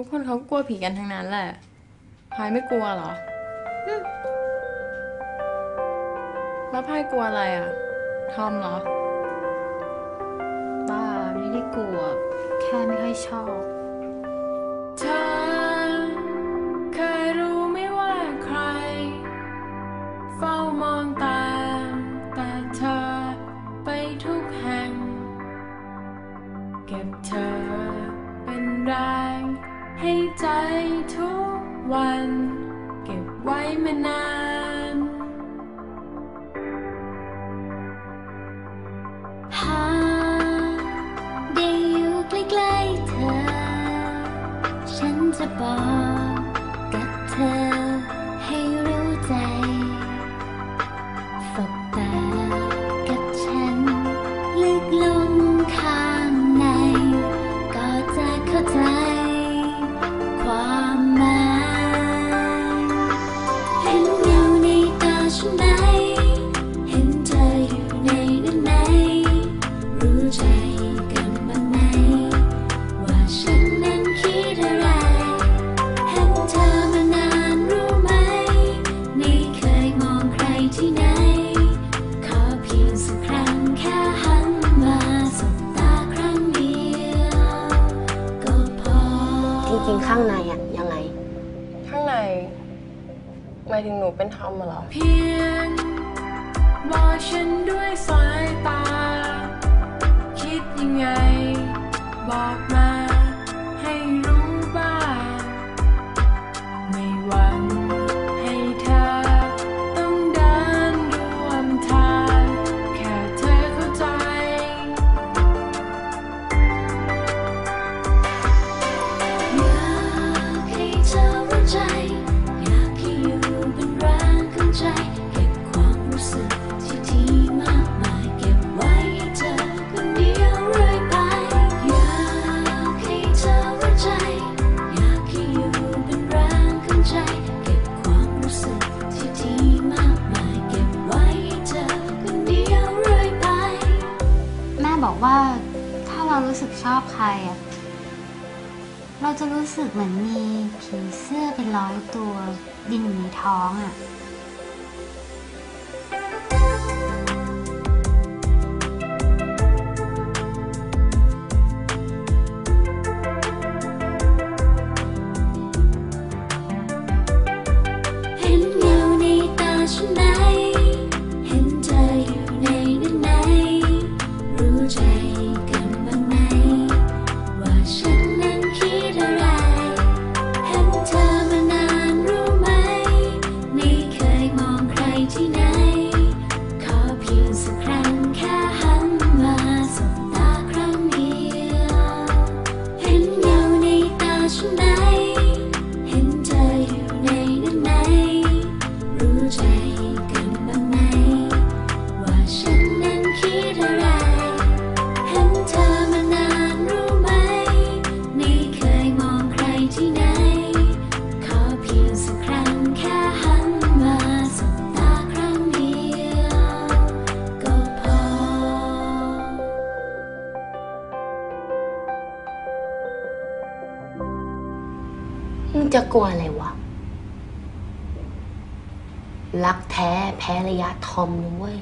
ทุกคนเขากลัวผีกันทั้งนั้นแหละพายไม่กลัวเหรออืมแล้วพายกลัวอะไรอะ ทอมเหรอ บ้าไม่ได้กลัว แค่ไม่ค่อยชอบเธอเคยรู้ไหมว่าใคร เฝ้ามองตามแต่เธอไปทุกแห่ง เก็บเธอเป็นแรง ให้ใจทุกวัน เก็บไว้มานาน หากได้อยู่ใกล้ๆเธอ ฉันจะบอกกับเธอให้รู้ใจสบตากับฉันลึกลง จริงๆ ข้างในอะยังไง ข้างในหมายถึงหนูเป็นทอมเหรอ เพียงบอกฉัน บอกว่าถ้าเรารู้สึกชอบใครอะเราจะรู้สึกเหมือนมีผีเสื้อเป็นร้อยตัว ดินอยู่ในท้องอะ มึงจะกลัวอะไรวะ รักแท้แพ้ระยะทอมนะเว้ย